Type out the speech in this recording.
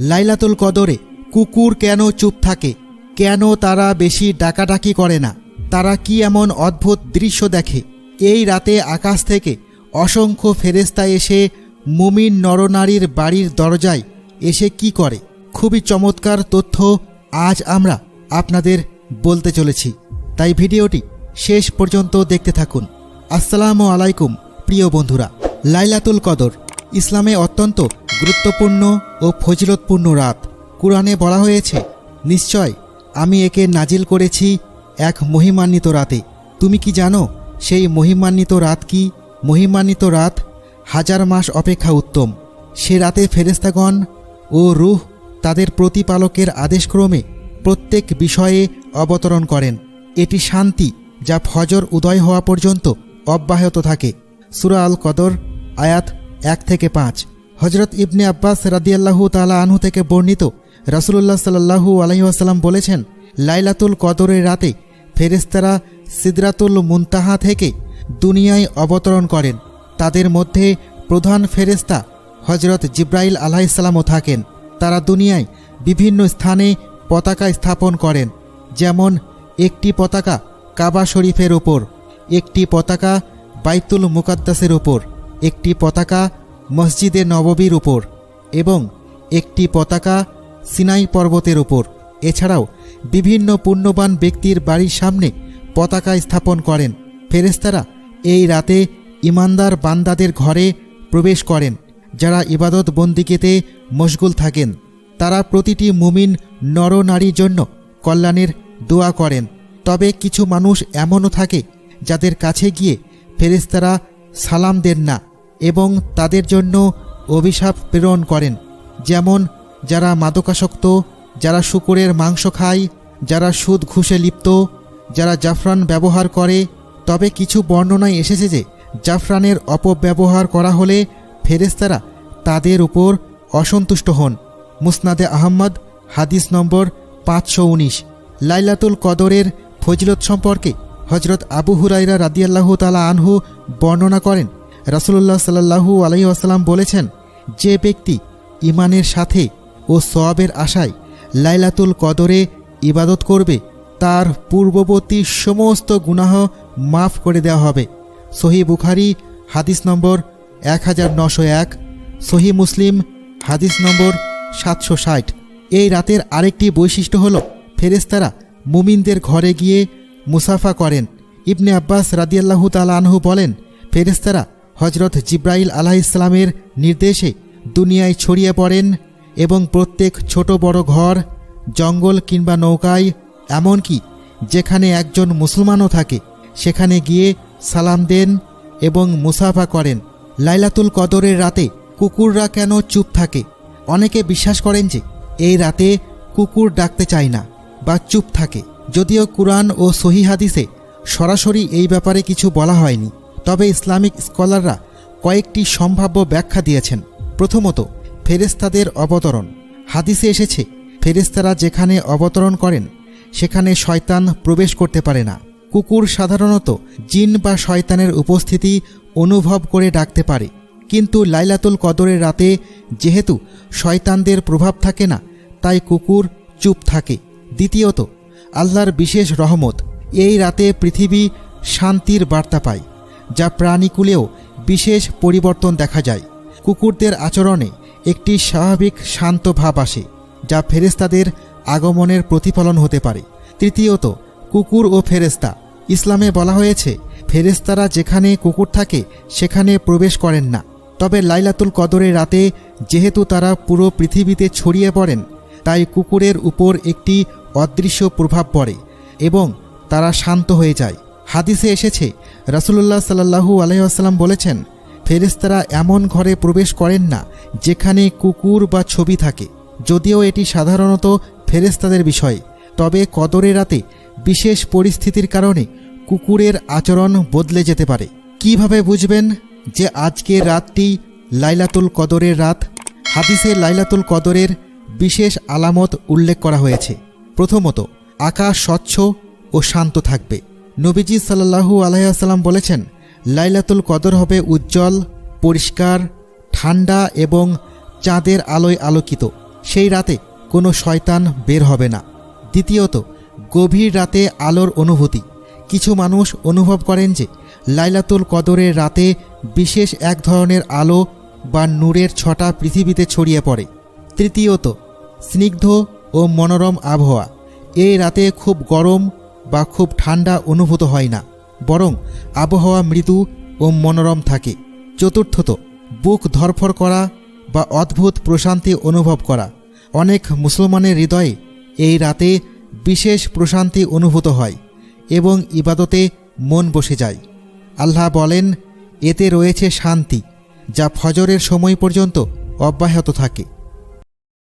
লাইলাতুল কদরে কুকুর কেন চুপ থাকে? কেন তারা বেশি ডাকাডাকি করে না? তারা কি এমন অদ্ভুত দৃশ্য দেখে? এই রাতে আকাশ থেকে অসংখ্য ফেরেস্তা এসে মুমিন নরনারীর বাড়ির দরজায় এসে কি করে? খুবই চমৎকার তথ্য আজ আমরা আপনাদের বলতে চলেছি। তাই ভিডিওটি শেষ পর্যন্ত দেখতে থাকুন। আসসালামু আলাইকুম, প্রিয় বন্ধুরা। লাইলাতুল কদর, ইসলামে অত্যন্ত গুরুত্বপূর্ণ ও ফজিলতপূর্ণ রাত। কোরআনে বলা হয়েছে, নিশ্চয়, আমি একে নাজিল করেছি এক মহিমান্বিত রাতে। তুমি কি জানো, সেই মহিমান্বিত রাত কি? মহিমান্বিত রাত হাজার মাস অপেক্ষা উত্তম। সে রাতে ফেরেস্তাগণ ও রুহ তাদের প্রতিপালকের আদেশক্রমে প্রত্যেক বিষয়ে অবতরণ করেন। এটি শান্তি যা ফজর উদয় হওয়া পর্যন্ত অব্যাহত থাকে। সুরা আল কদর আয়াত এক থেকে পাঁচ। হজরত ইবনে আব্বাস রাদিয়াল্লাহু তালা আনহু থেকে বর্ণিত রাসুলুল্লাহ সাল্লাহু আলহিহাসাল্লাম বলেছেন, লাইলাতুল কদরের রাতে ফেরেস্তারা সিদরাতুল মুনতাহা থেকে দুনিয়ায় অবতরণ করেন। তাদের মধ্যে প্রধান ফেরেস্তা হজরত জিব্রাইল আলাহিসাল্লামও থাকেন। তারা দুনিয়ায় বিভিন্ন স্থানে পতাকা স্থাপন করেন, যেমন একটি পতাকা কাবা শরীফের ওপর একটি পতাকা বাইতুল মুকাদ্দাসের ওপর একটি পতাকা মসজিদে নববীর উপর এবং একটি পতাকা সিনাই পর্বতের উপর। এছাড়াও বিভিন্ন পুণ্যবান ব্যক্তির বাড়ির সামনে পতাকা স্থাপন করেন। ফেরেস্তারা এই রাতে ইমানদার বান্দাদের ঘরে প্রবেশ করেন, যারা ইবাদত বন্দিকেতে মশগুল থাকেন। তারা প্রতিটি মুমিন নরনারীর জন্য কল্যাণের দোয়া করেন। তবে কিছু মানুষ এমনও থাকে যাদের কাছে গিয়ে ফেরেস্তারা সালাম দেন না। এবং তাদের জন্য অভিশাপ প্রেরণ করেন, যেমন যারা মাদকাসক্ত, যারা শুকুরের মাংস খায়, যারা সুদ ঘুষে লিপ্ত, যারা জাফরান ব্যবহার করে। তবে কিছু বর্ণনায় এসেছে যে জাফরানের অপব্যবহার করা হলে ফেরেস্তারা তাদের উপর অসন্তুষ্ট হন। মুসনাদে আহম্মদ, হাদিস নম্বর পাঁচশো উনিশ। লাইলাতুল কদরের ফজিলত সম্পর্কে হজরত আবু হুরাইরা রাদিয়াল্লাহু তালা আনহু বর্ণনা করেন রাসুলুল্লাহ সাল্লাহু আলহি আসাল্লাম বলেছেন, যে ব্যক্তি ইমানের সাথে ও সোয়াবের আশায় লাইলাতুল কদরে ইবাদত করবে, তার পূর্ববর্তী সমস্ত গুনাহ মাফ করে দেওয়া হবে। সহি বুখারি, হাদিস নম্বর এক হাজার নশো এক, সহি মুসলিম, হাদিস নম্বর সাতশো ষাট। এই রাতের আরেকটি বৈশিষ্ট্য হল ফেরেস্তারা মুমিনদের ঘরে গিয়ে মুসাফা করেন। ইবনে আব্বাস রাদিয়াল্লাহু তালা আনহু বলেন ফেরেস্তারা হজরত জিব্রাইল আলাহ ইসলামের নির্দেশে দুনিয়ায় ছড়িয়ে পড়েন এবং প্রত্যেক ছোট বড় ঘর, জঙ্গল কিংবা নৌকায়, এমনকি যেখানে একজন মুসলমানও থাকে, সেখানে গিয়ে সালাম দেন এবং মুসাফা করেন। লাইলাতুল কদরের রাতে কুকুররা কেন চুপ থাকে? অনেকে বিশ্বাস করেন যে এই রাতে কুকুর ডাকতে চায় না বা চুপ থাকে। যদিও কুরআন ও সহি হাদিসে সরাসরি এই ব্যাপারে কিছু বলা হয়নি। তবে ইসলামিক স্কলাররা কয়েকটি সম্ভাব্য ব্যাখ্যা দিয়েছেন। প্রথমত ফেরেস্তাদের অবতরণ। হাদিসে এসেছে ফেরেস্তারা যেখানে অবতরণ করেন, সেখানে শয়তান প্রবেশ করতে পারে না। কুকুর সাধারণত জিন বা শয়তানের উপস্থিতি অনুভব করে ডাকতে পারে। কিন্তু লাইলাতুল কদরের রাতে যেহেতু শয়তানদের প্রভাব থাকে না, তাই কুকুর চুপ থাকে। দ্বিতীয়ত, আল্লাহর বিশেষ রহমত, এই রাতে পৃথিবী শান্তির বার্তা পায়। যা প্রাণীকুলেও বিশেষ পরিবর্তন দেখা যায়। কুকুরদের আচরণে একটি স্বাভাবিক শান্ত ভাব আসে, যা ফেরেস্তাদের আগমনের প্রতিফলন হতে পারে। তৃতীয়ত, কুকুর ও ফেরেস্তা ইসলামে বলা হয়েছে ফেরেস্তারা যেখানে কুকুর থাকে, সেখানে প্রবেশ করেন না। তবে লাইলাতুল কদরের রাতে যেহেতু তারা পুরো পৃথিবীতে ছড়িয়ে পড়েন, তাই কুকুরের উপর একটি অদৃশ্য প্রভাব পড়ে এবং তারা শান্ত হয়ে যায়। হাদিসে এসেছে, রাসুলুল্লাহ সাল্লাহু আলহাম বলেছেন ফেরেস্তারা এমন ঘরে প্রবেশ করেন না যেখানে কুকুর বা ছবি থাকে। যদিও এটি সাধারণত ফেরেস্তাদের বিষয়, তবে কদরের রাতে বিশেষ পরিস্থিতির কারণে কুকুরের আচরণ বদলে যেতে পারে। কীভাবে বুঝবেন যে আজকের রাতটি লাইলাতুল কদরের রাত? হাদিসে লাইলাতুল কদরের বিশেষ আলামত উল্লেখ করা হয়েছে। প্রথমত, আকাশ স্বচ্ছ ও শান্ত থাকবে। নবীজি সাল্লাহু আলাইসাল্লাম বলেছেন, লাইলাতুল কদর হবে উজ্জ্বল, পরিষ্কার, ঠান্ডা এবং চাঁদের আলোয় আলোকিত। সেই রাতে কোনো শয়তান বের হবে না। দ্বিতীয়ত, গভীর রাতে আলোর অনুভূতি। কিছু মানুষ অনুভব করেন যে, লাইলাতুল কদরের রাতে বিশেষ এক ধরনের আলো বা নূরের ছটা পৃথিবীতে ছড়িয়ে পড়ে। তৃতীয়ত, স্নিগ্ধ ও মনোরম আবহাওয়া। এই রাতে খুব গরম বা খুব ঠান্ডা অনুভূত হয় না, বরং আবহাওয়া মৃদু ও মনোরম থাকে। চতুর্থত, বুক ধরফর করা বা অদ্ভুত প্রশান্তি অনুভব করা। অনেক মুসলমানের হৃদয়ে এই রাতে বিশেষ প্রশান্তি অনুভূত হয় এবং ইবাদতে মন বসে যায়। আল্লাহ বলেন, এতে রয়েছে শান্তি, যা ফজরের সময় পর্যন্ত অব্যাহত থাকে।